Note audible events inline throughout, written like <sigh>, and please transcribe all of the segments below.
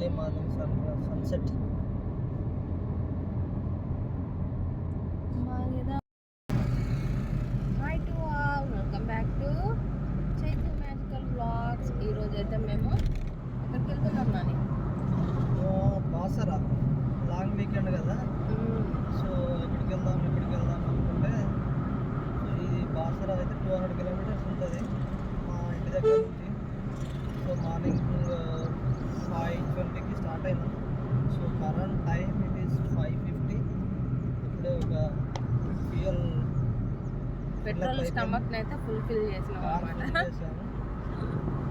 Early morning sun sunset hi to all welcome back to Chaitanya magical blogs ఈరోజు అయితే మేము ఎక్కడికి వెళ్తున్నాం నాని బాసరా లాంగ్ వీకెండ్ కదా సో ఎక్కడికి వెళ్దాం ఎక్కడికి వెళ్దాం అనుకుంటే సో ఇది బాసరా అయితే టూ హండ్రెడ్ కిలోమీటర్స్ ఉంటుంది మా ఇంటి దగ్గర నుంచి సో మార్నింగ్ ఫైవ్ ట్వంటీకి స్టార్ట్ అయినాం so current time it is five fifty ఇప్పుడే ఒక ఫ్యూయల్ పెట్రోల్ స్టమక్ చేసినాం అనమాట ఫుల్ చేశాను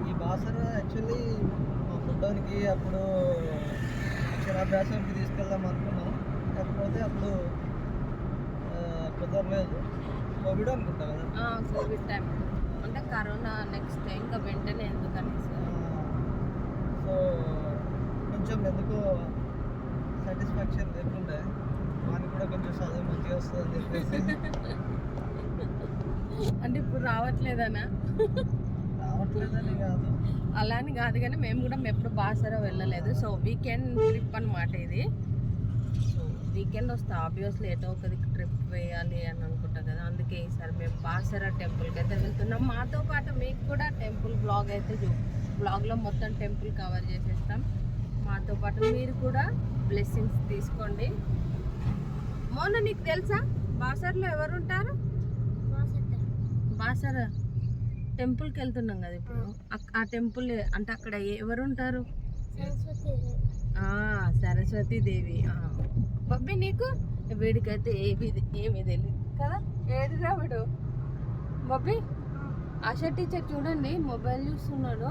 ఈ బాసర యాక్చువల్లీ మా ఫుడ్కి అప్పుడు అక్షరాభ్యాసానికి తీసుకెళ్దాం అనుకున్నాం. కాకపోతే అప్పుడు కుదరలేదు. కోవిడ్ అనుకుంటా కదా? కోవిడ్ టైం అంటే కరోనా నెక్స్ట్ ఇంకా వెంటనే ఎందుకనేసి. సో కొంచెం ఎందుకో సాటిస్ఫాక్షన్ లేకుండే. వానికి కూడా కొంచెం చదువు మంచిగా వస్తుంది అని చెప్పేసి. <laughs> అంటే ఇప్పుడు రావట్లేదనా? రావట్లేదని కాదు. అలా అని కాదు కానీ మేము కూడా ఎప్పుడు బాసరా వెళ్ళలేదు. సో వీకెండ్ ట్రిప్ అన్నమాట ఇది. సో వీకెండ్ వస్తే ఆబ్వియస్లీ ఎటో ఒకది ట్రిప్ వేయాలి అని అనుకుంటాం కదా. అందుకే ఈసారి మేము బాసరా టెంపుల్కి అయితే వెళ్తున్నాం. మాతో పాటు మీకు కూడా టెంపుల్ బ్లాగ్ అయితే చూ బ్లాగ్లో మొత్తం టెంపుల్ కవర్ చేసేస్తాం. మాతో పాటు మీరు కూడా బ్లెస్సింగ్స్ తీసుకోండి. మోన నీకు తెలుసా? బాసర్లో ఎవరు ఉంటారు బాసర టెంపుల్కి వెళ్తున్నాం కదా ఇప్పుడు. ఆ టెంపుల్ అంటే అక్కడ ఎవరు ఉంటారు సరస్వతి దేవి. బబ్బి నీకు? వీడికైతే ఏమి ఏమి తెలియదు కదా? ఏది రావుడు బబ్బి ఆశా టీచర్ చూడండి మొబైల్ చూస్తున్నాడు.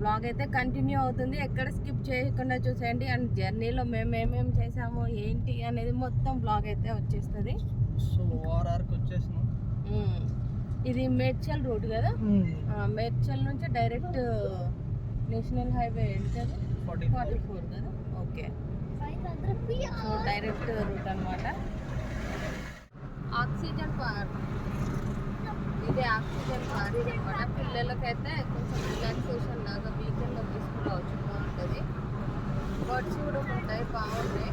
బ్లాగ్ అయితే కంటిన్యూ అవుతుంది. ఎక్కడ స్కిప్ చేయకుండా చూసేయండి. అండ్ జర్నీలో మేము ఏమేమి చేసాము ఏంటి అనేది మొత్తం బ్లాగ్ అయితే వచ్చేస్తుంది. సో ఓఆర్ఆర్కి వచ్చేసినాం. ఇది మేడ్చల్ రోడ్ కదా? మేడ్చల్ నుంచి డైరెక్ట్ నేషనల్ హైవే ఏంటది ఫార్టీ ఫోర్. కదా? ఓకే. సో డైరెక్ట్ రూట్ అనమాట ఆక్సిజన్ పార్క్ ఇది ఆక్సిజన్ పార్క్ అనమాట పిల్లలకైతే కొంచెం రిలాక్సేషన్ లాగా వీకెండ్లో తీసుకురావచ్చు బాగుంటుంది. బర్డ్స్ కూడా ఉంటాయి బాగుంటాయి.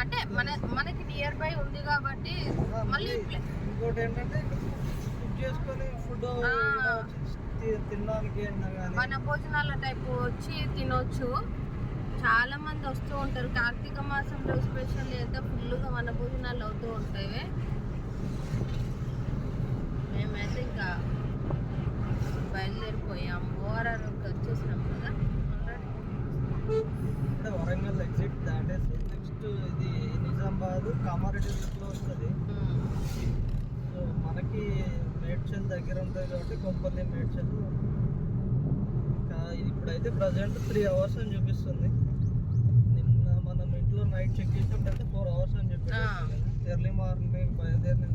అంటే మన మనకి నియర్ బై ఉంది కాబట్టి మళ్ళీ ప్లే- ఇంకోటి ఏంటంటే కుక్ చేసుకొని ఫుడ్ ఆ. తినడానికి మన భోజనాల టైపు వచ్చి తినొచ్చు. చాలా మంది వస్తూ ఉంటారు. కార్తీక మాసంలో స్పెషల్ అయితే ఫుల్గా మన భోజనాలు అవుతూ ఉంటాయి. మేమైతే ఇంకా బయలుదేరిపోయాం. ఓఆర్ఆర్కి వచ్చేసినాం కదా అంటే వరంగల్ నెక్స్ట్ ఇది నిజామాబాద్ కామారెడ్డి రూట్లో వస్తుంది. సో మనకి మేడ్చల్ దగ్గర ఉంటుంది కాబట్టి కొంపల్లి మేడ్చల్. ఇంకా ఇప్పుడైతే ప్రజెంట్ త్రీ అవర్స్ అని చూపిస్తుంది. నిన్న మనం ఇంట్లో నైట్ చెక్ చేసినప్పుడైతే ఫోర్ అవర్స్ అని చెప్పి. ఎర్లీ మార్నింగ్ బయలుదేరిన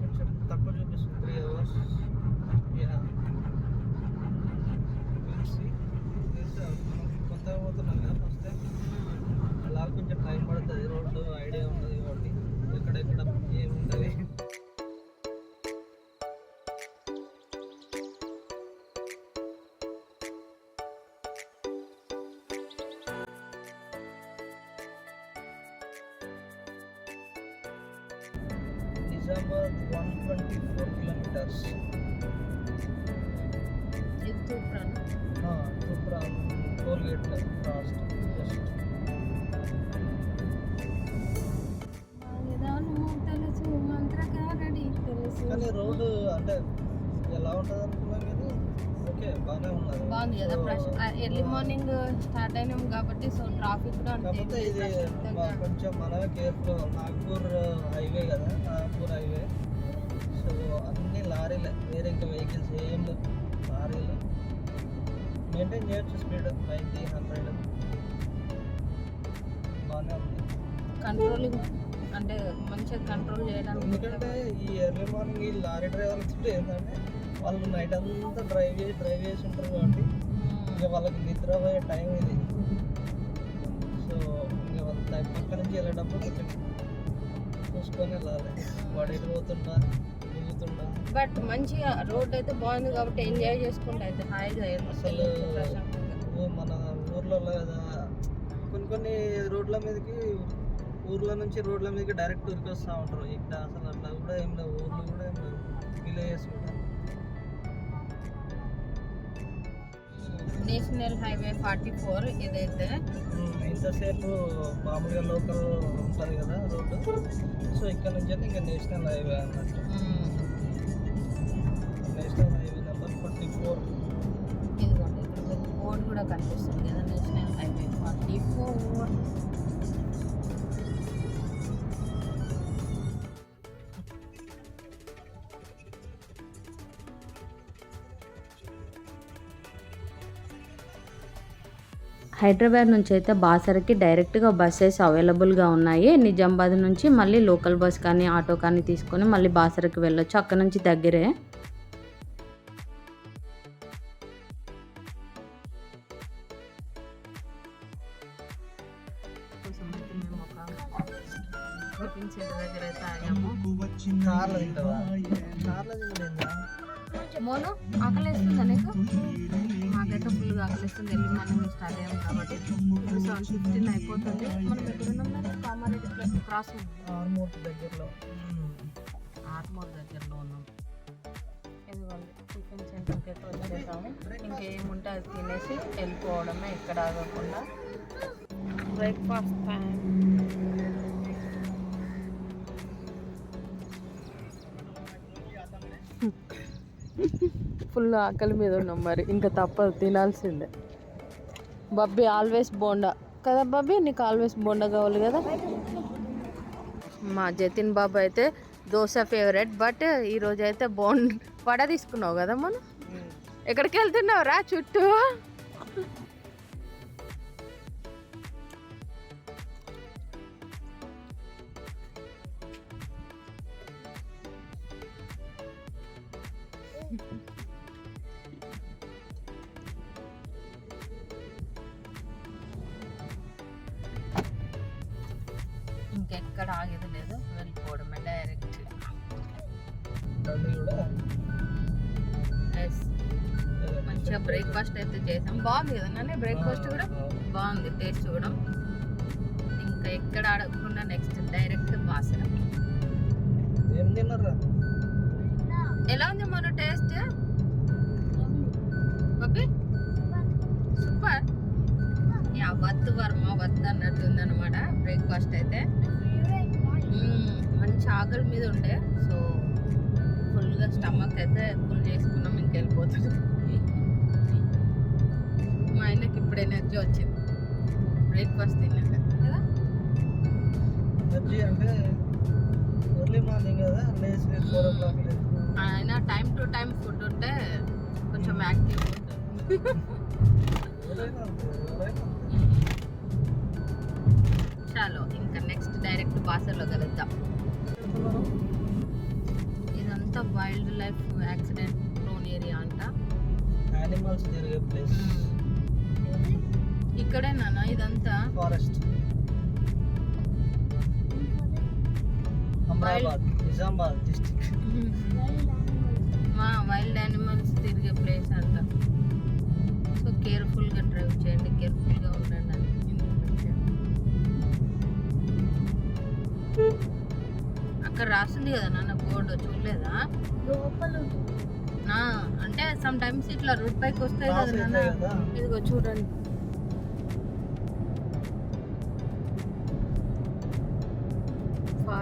కొంచెం తక్కువ చూపిస్తుంది three hours. One twenty four kilometres super toll gate just. కానీ రోడ్డు అంటే ఎలా ఉంటుంది అనుకున్నాం కానీ ఓకే బాగానే ఉన్నది. బాగుంది కదా ఎర్లీ మార్నింగ్ స్టార్ట్ అయినాం కాబట్టి సో ట్రాఫిక్ కూడా కాకపోతే ఇది కొంచెం మనమే కేర్ఫుల్ నాగ్పూర్ హైవే కదా నాగ్పూర్ హైవే. సో అన్ని లారీలే. వేరే ఇంకా వెహికల్స్ ఏం లారీలు. మెయింటైన్ చేయొచ్చు స్పీడ్ నైంటీ హండ్రెడ్ బాగానే ఉంది. కంట్రోలింగ్ అంటే మంచిగా కంట్రోల్ చేయడానికి ఎందుకంటే ఈ ఎర్లీ మార్నింగ్ ఈ లారీ డ్రైవర్లు ఏంటంటే వాళ్ళు నైట్ అంతా డ్రైవ్ చేసి డ్రైవ్ చేసి ఉంటారు కాబట్టి ఇక వాళ్ళకి నిద్రపోయే టైం ఇది. సో ఇక వాళ్ళ టైం పక్క నుంచి వెళ్ళేటప్పుడు చూసుకొని వెళ్ళాలి. వాడు ఎటు పోతుంటా దిగుతుంటా బట్ మంచిగా రోడ్ అయితే బాగుంది కాబట్టి ఎంజాయ్ చేసుకుంటా అయితే హాయిగా అసలు మన ఊర్లలో కదా కొన్ని కొన్ని రోడ్ల మీదకి ఊర్ల నుంచి రోడ్ల మీదకి డైరెక్ట్ ఉరికి వస్తూ ఉంటారు. ఇక్కడ అసలు అట్లా కూడా ఏం లేవు. ఊర్లు కూడా ఏం లేవు. విలేజెస్ కూడా నేషనల్ హైవే ఫార్టీ ఫోర్ ఇదైతే. ఇంతసేపు మామూలుగా లోకల్ ఉంటుంది కదా రోడ్డు. సో ఇక్కడ నుంచి అయితే ఇంకా నేషనల్ హైవే అన్నట్టు. హైదరాబాద్ నుంచి అయితే బాసరకి డైరెక్ట్గా బస్సెస్ అవైలబుల్గా ఉన్నాయి. నిజామాబాద్ నుంచి మళ్ళీ లోకల్ బస్ కానీ ఆటో కానీ తీసుకొని మళ్ళీ బాసరకి వెళ్ళొచ్చు. అక్కడ నుంచి దగ్గరే. వచ్చేసాము ఇంకేముంటే అది తినేసి వెళ్ళిపోవడమే ఇక్కడ ఆగకుండా బ్రేక్ఫాస్ట్ టైం ఫుల్ ఆకలి మీద ఉన్నాం మరి. ఇంకా తప్పదు తినాల్సిందే. బబ్బీ ఆల్వేస్ బోండా. కదా బబ్బీ నీకు ఆల్వేస్ బోండా కావాలి కదా? మా జతిన్ బాబు అయితే దోశ ఫేవరెట్ బట్ ఈరోజు అయితే బోండ్ వడ తీసుకున్నావు కదా మనం? ఎక్కడికి వెళ్తున్నావు రా చుట్టూ ఇంకెక్కడ ఆగేది బ్రేక్ఫాస్ట్ అయితే చేసాం. బాగుంది కదా? బ్రేక్ఫాస్ట్ కూడా? బాగుంది టేస్ట్ కూడా ఇంకా ఎక్కడ అడగకుండా నెక్స్ట్ డైరెక్ట్ బాసర ఎలా ఉంది మన టేస్ట్? Okay super. యా వద్దు వర్మ అన్నట్టు ఉందన్నమాట బ్రేక్ఫాస్ట్ అయితే. మంచి ఆకలి మీద ఉండే. సో ఫుల్గా స్టమక్ అయితే ఫుల్ చేసుకున్నాం ఇంకెళ్ళిపోతుంది మా ఆయనకి ఇప్పుడు ఎనర్జీ వచ్చింది. బ్రేక్ఫాస్ట్ తిన్నాక. కదా? ఎనర్జీ అంటే ఎర్లీ మార్నింగ్ కదా లేచి ఫోర్ ఓ క్లాక్ లేచి. ఆయన టైం టు టైం ఫుడ్ ఉంటే కొంచెం యాక్టివ్. చాలు ఇంకా నెక్స్ట్ డైరెక్ట్ బాసర్లో కలుద్దాం. ఇదంతా wild life accident prone area అంట. యానిమల్స్ జరిగే ప్లేస్ ఇక్కడే నాన్న ఇదంతా. ఫారెస్ట్. అమరాబాద్ నిజామాబాద్ డిస్టిక్ మా వైల్డ్ యానిమల్స్ తిరిగే ప్లేస్ అంట సో కేర్ఫుల్గా డ్రైవ్ చేయండి కేర్ఫుల్గా ఉండండి అని. అక్కడ రాసింది కదా నాన్న బోర్డు చూడలేదా? ఆ, అంటే సమ్ టైమ్స్ ఇట్లా రోడ్ పైకి వస్తాయి కదా నాన్న. కదా. ఇదిగో చూడండి.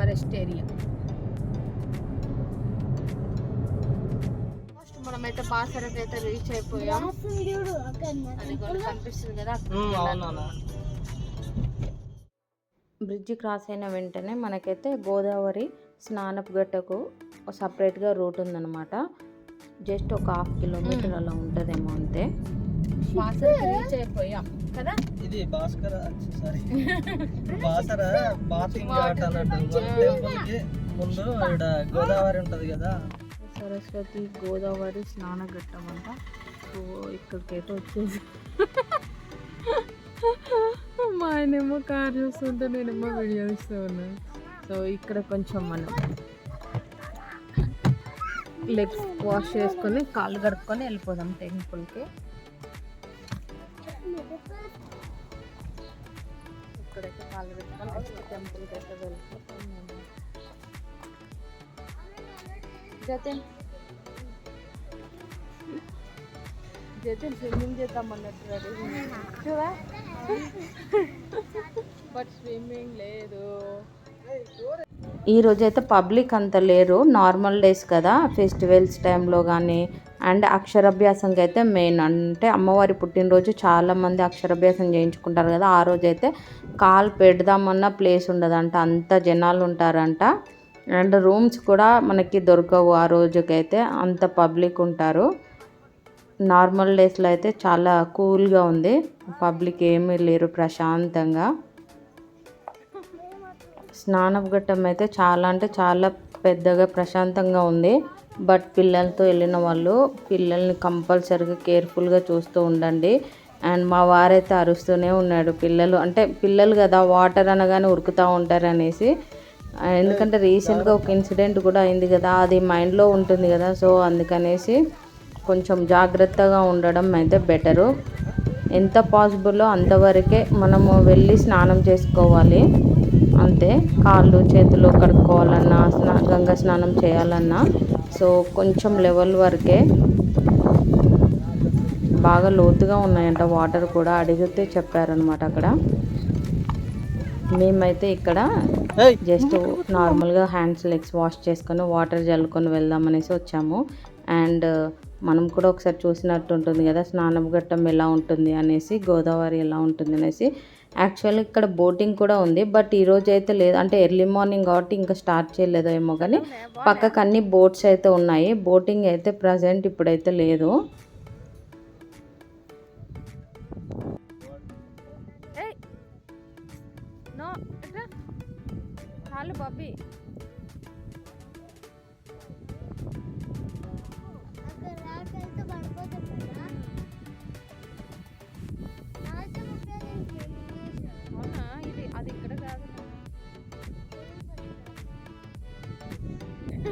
ఫారెస్ట్ ఏరియా ఫస్ట్ మనమైతే బాసరకు అయితే రీచ్ అయిపోయాం. అది కూడా కనిపిస్తుంది కదా. బ్రిడ్జ్ క్రాస్ అయిన వెంటనే మనకైతే గోదావరి స్నానపు గట్టకు సపరేట్గా రూట్ ఉందన్నమాట. జస్ట్ ఒక హాఫ్ కిలోమీటర్ అలా ఉంటుందేమో అంతే. బాసరకు రీచ్ అయిపోయాం. కదా? ఇది భాస్కర సారీ బాసర <laughs> బాతింగ్ ఘాట్ అన్నట్టు మన టెంపుల్కి ముందు ఇక్కడ గోదావరి ఉంటది కదా? సరస్వతి గోదావరి స్నానఘట్టం అంట సో ఇక్కడికైతే వచ్చేసి. <laughs> మా ఆయనేమో కార్ చూస్తుంటే నేనేమో వీడియో ఇస్తూ ఉన్నాను సో ఇక్కడ కొంచెం మనం లెగ్స్ వాష్ చేసుకొని కాళ్ళు కడుక్కొని వెళ్ళిపోదాం టెంపుల్కి. ఇక్కడైతే కాళ్ళు పెట్టుకొని నెక్స్ట్ టెంపుల్కి అయితే వెళ్ళిపోతాం జతిన్. జతిన్ స్విమ్మింగ్ చేద్దాం అన్నట్టు రెడీ చూడా బట్ స్విమ్మింగ్ లేదు. ఈ రోజు అయితే పబ్లిక్ అంత లేరు. నార్మల్ డేస్ కదా. ఫెస్టివల్స్ టైంలో కానీ అండ్ అక్షరాభ్యాసంకి అయితే మెయిన్. అంటే అమ్మవారి పుట్టినరోజు చాలామంది అక్షరాభ్యాసం చేయించుకుంటారు కదా ఆ రోజు అయితే కాల్ పెడదామన్న ప్లేస్ ఉండదంట అంత జనాలు ఉంటారంట అండ్ రూమ్స్ కూడా మనకి దొరకవు ఆ రోజుకైతే అంత పబ్లిక్ ఉంటారు. నార్మల్ డేస్లో అయితే చాలా కూల్గా ఉంది పబ్లిక్ ఏమీ లేరు ప్రశాంతంగా. స్నానఘట్టం అయితే చాలా అంటే చాలా పెద్దగా ప్రశాంతంగా ఉంది. బట్ పిల్లలతో వెళ్ళిన వాళ్ళు పిల్లల్ని కంపల్సరీగా కేర్ఫుల్గా చూస్తూ ఉండండి. అండ్ మా వారైతే అరుస్తూనే ఉన్నాడు. పిల్లలు అంటే పిల్లలు కదా వాటర్ అనగానే ఉరుకుతూ ఉంటారు అనేసి ఎందుకంటే రీసెంట్గా ఒక ఇన్సిడెంట్ కూడా అయింది కదా అది మైండ్లో ఉంటుంది కదా. సో అందుకనేసి కొంచెం జాగ్రత్తగా ఉండడం అయితే బెటరు. ఎంత పాసిబుల్లో అంతవరకే మనము వెళ్ళి స్నానం చేసుకోవాలి. అంతే. కాళ్ళు చేతులు కడుక్కోవాలన్నా స్నా గంగా స్నానం చేయాలన్నా. సో కొంచెం లెవెల్ వరకే బాగా లోతుగా ఉన్నాయంట వాటర్ కూడా అడిగితే చెప్పారనమాట అక్కడ. మేమైతే ఇక్కడ జస్ట్ నార్మల్గా హ్యాండ్స్ లెగ్స్ వాష్ చేసుకొని వాటర్ జల్లుకొని వెళ్దాం అనేసి వచ్చాము. అండ్ మనం కూడా ఒకసారి చూసినట్టు ఉంటుంది కదా స్నానం ఘట్టం ఎలా ఉంటుంది అనేసి గోదావరి ఎలా ఉంటుంది అనేసి యాక్చువల్లీ ఇక్కడ బోటింగ్ కూడా ఉంది బట్ ఈ రోజు అయితే లేదు. అంటే ఎర్లీ మార్నింగ్ కాబట్టి ఇంకా స్టార్ట్ చేయలేదు ఏమో కానీ పక్కకు అన్ని బోట్స్ అయితే ఉన్నాయి. బోటింగ్ అయితే ప్రజెంట్ ఇప్పుడైతే లేదు.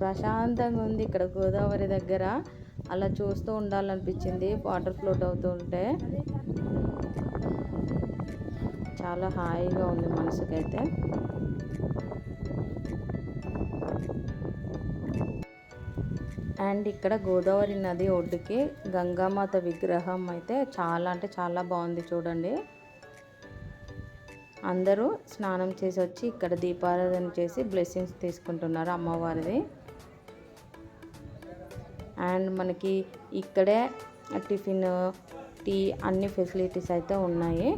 ప్రశాంతంగా ఉంది ఇక్కడ గోదావరి దగ్గర. అలా చూస్తూ ఉండాలనిపించింది వాటర్ ఫ్లోట్ అవుతుంటే చాలా హాయిగా ఉంది మనసుకైతే. అండ్ ఇక్కడ గోదావరి నది ఒడ్డుకి గంగామాత విగ్రహం అయితే చాలా అంటే చాలా బాగుంది చూడండి. అందరూ స్నానం చేసి వచ్చి ఇక్కడ దీపారాధన చేసి బ్లెస్సింగ్స్ తీసుకుంటున్నారు అమ్మవారిది. అండ్ మనకి ఇక్కడే టిఫిన్ టీ అన్ని ఫెసిలిటీస్ అయితే ఉన్నాయి.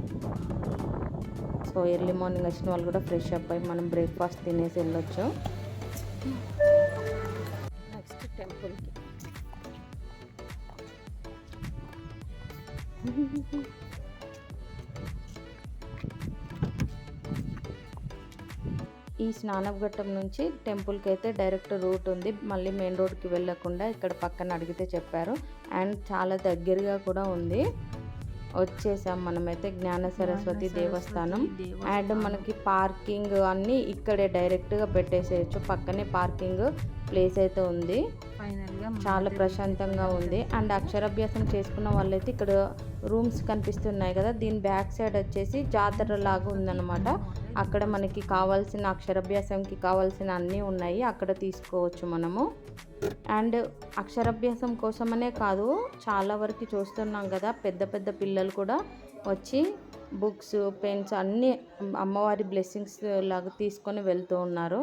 సో ఎర్లీ మార్నింగ్ వచ్చిన వాళ్ళు కూడా ఫ్రెష్ అప్ అయ్యి మనం బ్రేక్ఫాస్ట్ తినేసి వెళ్ళొచ్చు. నెక్స్ట్ టెంపుల్కి <laughs> ఈ స్నానఘట్టం నుంచి టెంపుల్కి అయితే డైరెక్ట్ రూట్ ఉంది. మళ్ళీ మెయిన్ రోడ్కి వెళ్ళకుండా ఇక్కడ పక్కన అడిగితే చెప్పారు. అండ్ చాలా దగ్గరగా కూడా ఉంది. వచ్చేసాం మనమైతే జ్ఞాన సరస్వతి దేవస్థానం. అండ్ మనకి పార్కింగ్ అన్నీ ఇక్కడే డైరెక్ట్గా పెట్టేసేయచ్చు. పక్కనే పార్కింగ్ ప్లేస్ అయితే ఉంది. చాలా ప్రశాంతంగా ఉంది. అండ్ అక్షరాభ్యాసం చేసుకున్న వాళ్ళైతే ఇక్కడ రూమ్స్ కనిపిస్తున్నాయి కదా. దీని బ్యాక్ సైడ్ వచ్చేసి జాతర లాగా ఉందన్నమాట. అక్కడ మనకి కావాల్సిన అక్షరాభ్యాసంకి కావాల్సిన అన్నీ ఉన్నాయి. అక్కడ తీసుకోవచ్చు మనము. అండ్ అక్షరాభ్యాసం కోసమనే కాదు చాలా వరకు చూస్తున్నాం కదా పెద్ద పెద్ద పిల్లలు కూడా వచ్చి బుక్స్ పెన్స్ అన్నీ అమ్మవారి బ్లెస్సింగ్స్ లాగా తీసుకొని వెళ్తూ ఉన్నారు.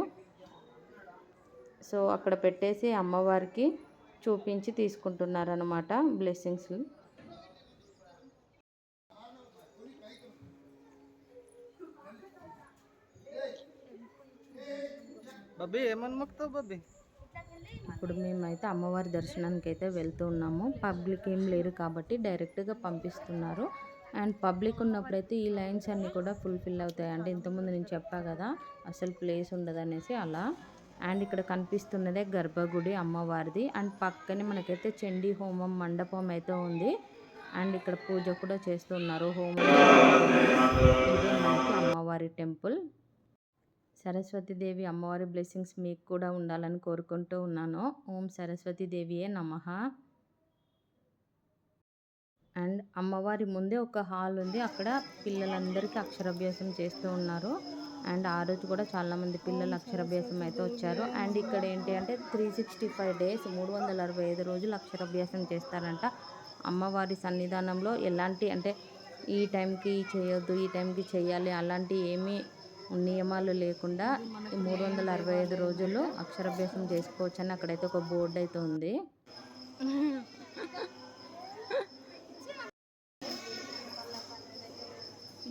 సో అక్కడ పెట్టేసి అమ్మవారికి చూపించి తీసుకుంటున్నారు అనమాట బ్లెస్సింగ్స్. బాబీ ఏమని మొక్కుతావు ఇప్పుడు మేమైతే అమ్మవారి దర్శనానికి అయితే వెళ్తూ ఉన్నాము. పబ్లిక్ ఏం లేరు కాబట్టి డైరెక్ట్గా పంపిస్తున్నారు. అండ్ పబ్లిక్ ఉన్నప్పుడైతే ఈ లైన్స్ అన్నీ కూడా ఫుల్ఫిల్ అవుతాయి. అంటే ఇంతకుముందు నేను చెప్పా కదా అసలు ప్లేస్ ఉండదు అనేసి అలా. అండ్ ఇక్కడ కనిపిస్తున్నదే గర్భగుడి అమ్మవారిది. అండ్ పక్కనే మనకైతే చండీ హోమం మండపం అయితే ఉంది. అండ్ ఇక్కడ పూజ కూడా చేస్తున్నారు హోమం. అమ్మవారి టెంపుల్. సరస్వతీదేవి అమ్మవారి బ్లెస్సింగ్స్ మీకు కూడా ఉండాలని కోరుకుంటూ ఉన్నాను. ఓం సరస్వతీదేవియే నమః. అండ్ అమ్మవారి ముందే ఒక హాల్ ఉంది. అక్కడ పిల్లలందరికీ అక్షరాభ్యాసం చేస్తూ ఉన్నారు. అండ్ ఆ రోజు కూడా చాలామంది పిల్లలు అక్షరాభ్యాసం అయితే వచ్చారు. అండ్ ఇక్కడ ఏంటి అంటే త్రీ సిక్స్టీ ఫైవ్ డేస్ మూడు వందల అరవై ఐదు రోజులు అక్షరాభ్యాసం చేస్తారంట. అమ్మవారి సన్నిధానంలో ఎలాంటి అంటే ఈ టైంకి చేయొద్దు ఈ టైంకి చేయాలి అలాంటి ఏమీ నియమాలు లేకుండా ఈ మూడు వందల అరవై ఐదు రోజులు అక్షరాభ్యాసం చేసుకోవచ్చు అని అక్కడైతే ఒక బోర్డు అయితే ఉంది.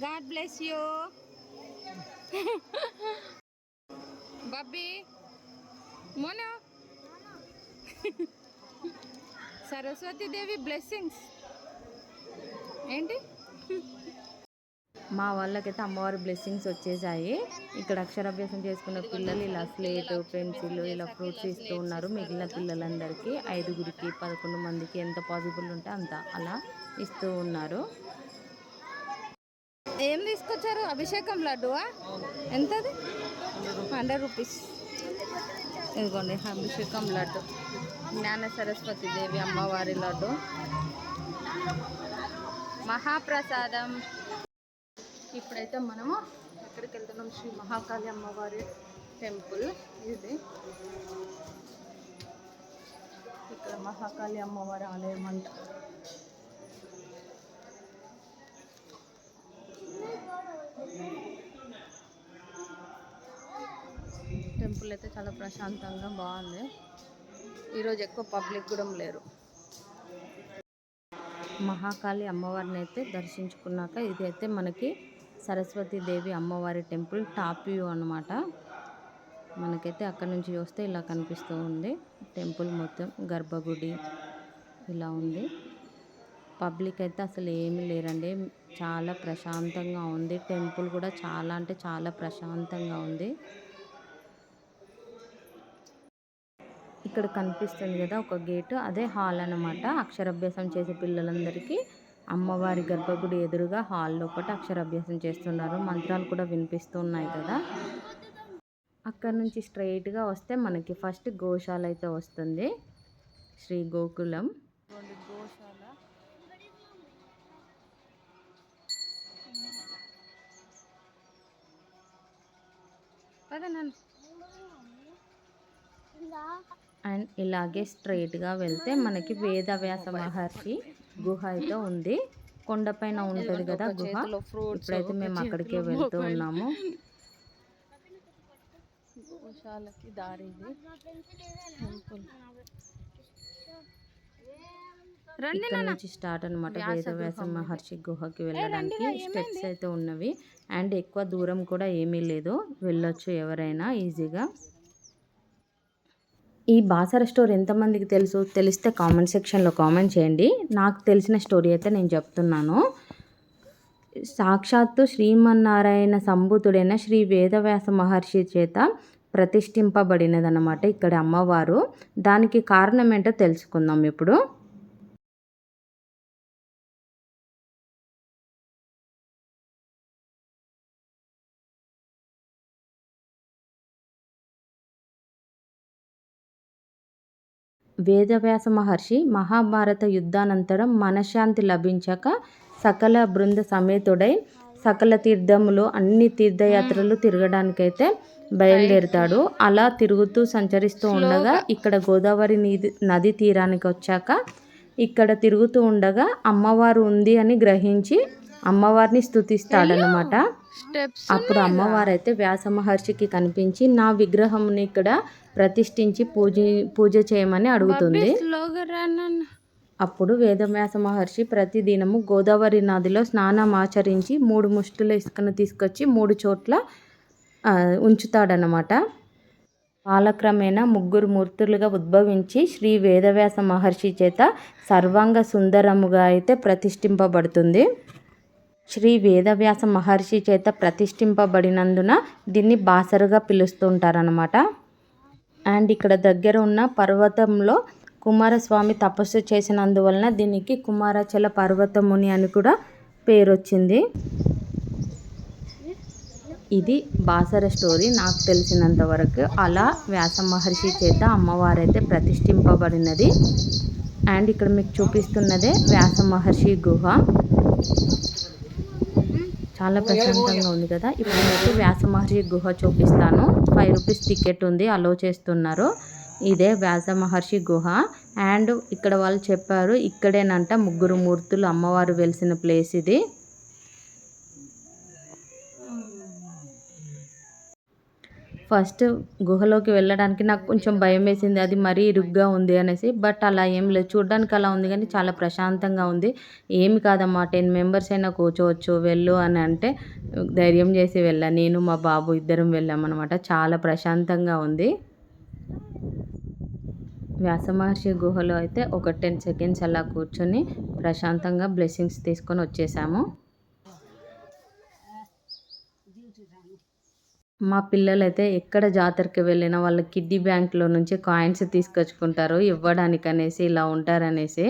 God bless you. Babbi Mona. Saraswati Devi blessings. ఏంటి? మా వాళ్ళకైతే అమ్మవారి బ్లెస్సింగ్స్ వచ్చేసాయి. ఇక్కడ అక్షరాభ్యాసం చేసుకున్న పిల్లలు ఇలా స్లేట్ పెన్సిల్ ఇలా ఫ్రూట్స్ ఇస్తూ ఉన్నారు. మిగిలిన పిల్లలందరికీ ఐదుగురికి పదకొండు మందికి ఎంత పాసిబుల్ ఉంటే అంత అలా ఇస్తూ ఉన్నారు. ఏం తీసుకొచ్చారు? అభిషేకం లడ్డువా? ఎంతది? హండ్రెడ్ రూపీస్ ఇదిగోండి అభిషేకం లడ్డు. జ్ఞాన సరస్వతి దేవి అమ్మవారి లడ్డు. మహాప్రసాదం. ఇప్పుడైతే మనము ఎక్కడికి వెళ్తున్నాం శ్రీ మహాకాళి అమ్మవారి టెంపుల్. ఇది ఇక్కడ మహాకాళి అమ్మవారి ఆలయం అంట. టెంపుల్ అయితే చాలా ప్రశాంతంగా బాగుంది. ఈరోజు ఎక్కువ పబ్లిక్ కూడా లేరు. మహాకాళి అమ్మవారిని అయితే దర్శించుకున్నాక ఇది అయితే మనకి సరస్వతి దేవి అమ్మవారి టెంపుల్ టాప్ వ్యూ అనమాట మనకైతే అక్కడ నుంచి చూస్తే ఇలా కనిపిస్తూ ఉంది. టెంపుల్ మొత్తం గర్భగుడి ఇలా ఉంది. పబ్లిక్ అయితే అసలు ఏమీ లేరండి. చాలా ప్రశాంతంగా ఉంది. టెంపుల్ కూడా చాలా అంటే చాలా ప్రశాంతంగా ఉంది. ఇక్కడ కనిపిస్తుంది కదా ఒక గేటు. అదే హాల్ అన్నమాట. అక్షరాభ్యాసం చేసే పిల్లలందరికీ అమ్మవారి గర్భగుడి ఎదురుగా హాల్ ఒకటి అక్షరాభ్యాసం చేస్తున్నారు. మంత్రాలు కూడా వినిపిస్తున్నాయి కదా. అక్కడ నుంచి స్ట్రైట్గా వస్తే మనకి ఫస్ట్ గోశాల అయితే వస్తుంది. శ్రీ గోకులం. గోశాల అండ్ ఇలాగే స్ట్రైట్గా వెళ్తే మనకి వేదవ్యాస మహర్షి గుహ అయితే ఉంది. కొండపైన ఉంటుంది కదా గుహ. ఇప్పుడైతే మేము అక్కడికే వెళ్తూ ఉన్నాము. గోశాలకి దారి ఇది. టెంపుల్. రండి ఇక్కడ నుంచి స్టార్ట్ అనమాట వేదవ్యాస మహర్షి గుహకి వెళ్ళడానికి. స్టెప్స్ అయితే ఉన్నవి. అండ్ ఎక్కువ దూరం కూడా ఏమీ లేదు. వెళ్ళొచ్చు ఎవరైనా ఈజీగా. ఈ బాసర స్టోరీ ఎంతమందికి తెలుసు తెలిస్తే కామెంట్ సెక్షన్లో కామెంట్ చేయండి. నాకు తెలిసిన స్టోరీ అయితే నేను చెప్తున్నాను. సాక్షాత్తు శ్రీమన్నారాయణ సంభూతుడైన శ్రీ వేదవ్యాస మహర్షి చేత ప్రతిష్ఠింపబడినదన్నమాట ఇక్కడ అమ్మవారు. దానికి కారణం ఏంటో తెలుసుకుందాం ఇప్పుడు. వేదవ్యాస మహర్షి మహాభారత యుద్ధానంతరం మనశ్శాంతి లభించక సకల బృంద సమేతుడై సకల తీర్థములు అన్ని తీర్థయాత్రలు తిరగడానికైతే బయలుదేరుతాడు. అలా తిరుగుతూ సంచరిస్తూ ఉండగా ఇక్కడ గోదావరి నీది నది తీరానికి వచ్చాక ఇక్కడ తిరుగుతూ ఉండగా అమ్మవారు ఉంది అని గ్రహించి అమ్మవారిని స్తుతిస్తాడనమాట స్టెప్స్ అప్పుడు అమ్మవారు అయితే వ్యాస మహర్షికి కనిపించి నా విగ్రహంని ఇక్కడ ప్రతిష్ఠించి పూజ పూజ చేయమని అడుగుతుంది. అప్పుడు వేదవ్యాస మహర్షి ప్రతిదినము గోదావరి నదిలో స్నానం ఆచరించి మూడు ముష్టుల ఇసుకను తీసుకొచ్చి మూడు చోట్ల ఉంచుతాడనమాట కాలక్రమేణా ముగ్గురు మూర్తులుగా ఉద్భవించి శ్రీ వేదవ్యాస మహర్షి చేత సర్వాంగ సుందరముగా అయితే ప్రతిష్ఠింపబడుతుంది. శ్రీ వేదవ్యాస మహర్షి చేత ప్రతిష్ఠింపబడినందున దీన్ని బాసరుగా పిలుస్తుంటారనమాట అండ్ ఇక్కడ దగ్గర ఉన్న పర్వతంలో కుమారస్వామి తపస్సు చేసినందువలన దీనికి కుమారచల పర్వతముని అని కూడా పేరు వచ్చింది ఇది బాసర స్టోరీ నాకు తెలిసినంత వరకు. అలా వ్యాస మహర్షి చేత అమ్మవారైతే ప్రతిష్ఠింపబడినది. అండ్ ఇక్కడ మీకు చూపిస్తున్నదే వ్యాస మహర్షి గుహ. చాలా ప్రశాంతంగా ఉంది కదా. ఇప్పుడు మీకు వ్యాస మహర్షి గుహ చూపిస్తాను. ఫైవ్ రూపీస్ టికెట్ ఉంది అలో చేస్తున్నారు. ఇదే వ్యాస మహర్షి గుహ. అండ్ ఇక్కడ వాళ్ళు చెప్పారు ఇక్కడేనంట ముగ్గురు మూర్తులు అమ్మవారు వెలిసిన ప్లేస్ ఇది. ఫస్ట్ గుహలోకి వెళ్ళడానికి నాకు కొంచెం భయం వేసింది. అది మరీ ఇరుగ్గా ఉంది అనేసి. బట్ అలా ఏం లేదు. చూడడానికి అలా ఉంది కానీ చాలా ప్రశాంతంగా ఉంది. ఏమి కాదమ్మా టెన్ మెంబర్స్ అయినా కూర్చోవచ్చు వెళ్ళు అని అంటే ధైర్యం చేసి వెళ్ళా. నేను మా బాబు ఇద్దరం వెళ్ళామన్నమాట. చాలా ప్రశాంతంగా ఉంది. వ్యాస మహర్షి గుహలో అయితే ఒక టెన్ సెకండ్స్ అలా కూర్చొని ప్రశాంతంగా బ్లెస్సింగ్స్ తీసుకొని వచ్చేసాము. మా పిల్లలైతే ఎక్కడ జాతరకి వెళ్ళినా వాళ్ళ కిడ్డీ బ్యాంక్లో నుంచి కాయిన్స్ తీసుకొచ్చుకుంటారు. ఇవ్వడానికి అనేసి ఇలా ఉంటారనేసి.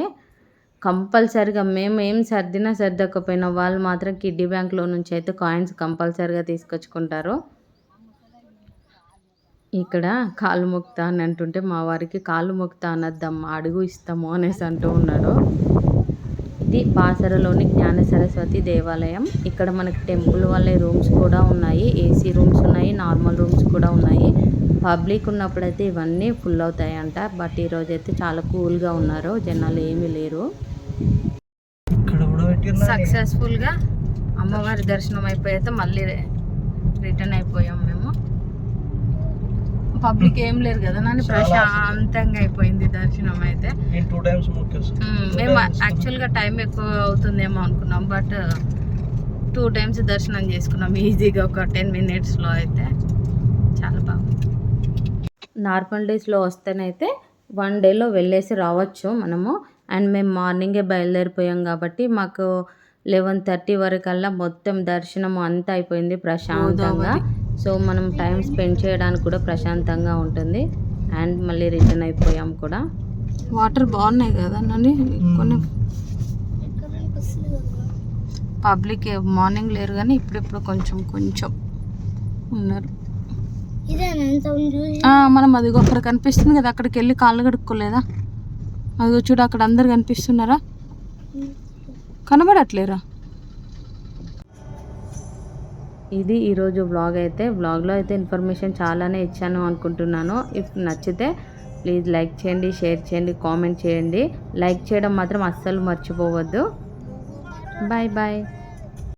కంపల్సరిగా మేము ఏం సర్దినా సర్దకపోయినా వాళ్ళు మాత్రం కిడ్డీ బ్యాంక్లో నుంచి అయితే కాయిన్స్ కంపల్సరిగా తీసుకొచ్చుకుంటారు. ఇక్కడ కాలు మొక్తా అని అంటుంటే మా వారికి కాలు మొక్తా అనద్దమ్మా అడుగు ఇస్తాము అనేసి అంటూ ఉన్నాడు. ఇది బాసరలోని జ్ఞాన సరస్వతి దేవాలయం. ఇక్కడ మనకి టెంపుల్ వల్లే రూమ్స్ కూడా ఉన్నాయి. ఏ రూమ్స్ ఉన్నాయి నార్మల్ రూమ్స్ కూడా ఉన్నాయి పబ్లిక్ ఉన్నప్పుడైతే ఇవన్నీ ఫుల్ అవుతాయంట. బట్ ఈరోజు అయితే చాలా కూల్గా ఉన్నారు. జనాలు ఏమీ లేరు. సక్సెస్ఫుల్గా అమ్మవారి దర్శనం అయిపోయాక మళ్ళీ రిటర్న్ అయిపోయాం మేము. పబ్లిక్ ఏం లేరు కదా నన్ను ప్రశాంతంగా అయిపోయింది దర్శనం అయితే. మేము యాక్చువల్గా టైం ఎక్కువ అవుతుందేమో అనుకున్నాం. బట్ టూ టైమ్స్ దర్శనం చేసుకున్నాం. ఈజీగా ఒక టెన్ మినిట్స్లో అయితే. చాలా బాగుంది. నార్మల్ డేస్లో వస్తేనైతే వన్ డేలో వెళ్ళేసి రావచ్చు మనము. అండ్ మేము మార్నింగే బయలుదేరిపోయాం కాబట్టి మాకు లెవెన్ థర్టీ వరకల్లా మొత్తం దర్శనం అంతా అయిపోయింది ప్రశాంతంగా. సో మనం టైం స్పెండ్ చేయడానికి కూడా ప్రశాంతంగా ఉంటుంది. అండ్ మళ్ళీ రిటర్న్ అయిపోయాం కూడా. వాటర్ బాగున్నాయి కదా నన్ను కొన్ని పబ్లిక్ మార్నింగ్ లేరు కానీ ఇప్పుడిప్పుడు కొంచెం కొంచెం ఉన్నారు. మనం అదిగో అక్కడ కనిపిస్తుంది కదా అక్కడికి వెళ్ళి కాళ్ళు కడుక్కోలేదా? అదిగో చూడు అక్కడ అందరు కనిపిస్తున్నారా? కనబడట్లేరా? ఇది ఈరోజు వ్లాగ్ అయితే. వ్లాగ్లో అయితే ఇన్ఫర్మేషన్ చాలానే ఇచ్చాను అనుకుంటున్నాను. ఇఫ్ నచ్చితే ప్లీజ్ లైక్ చేయండి షేర్ చేయండి కామెంట్ చేయండి. లైక్ చేయడం మాత్రం అస్సలు మర్చిపోవద్దు. Bye bye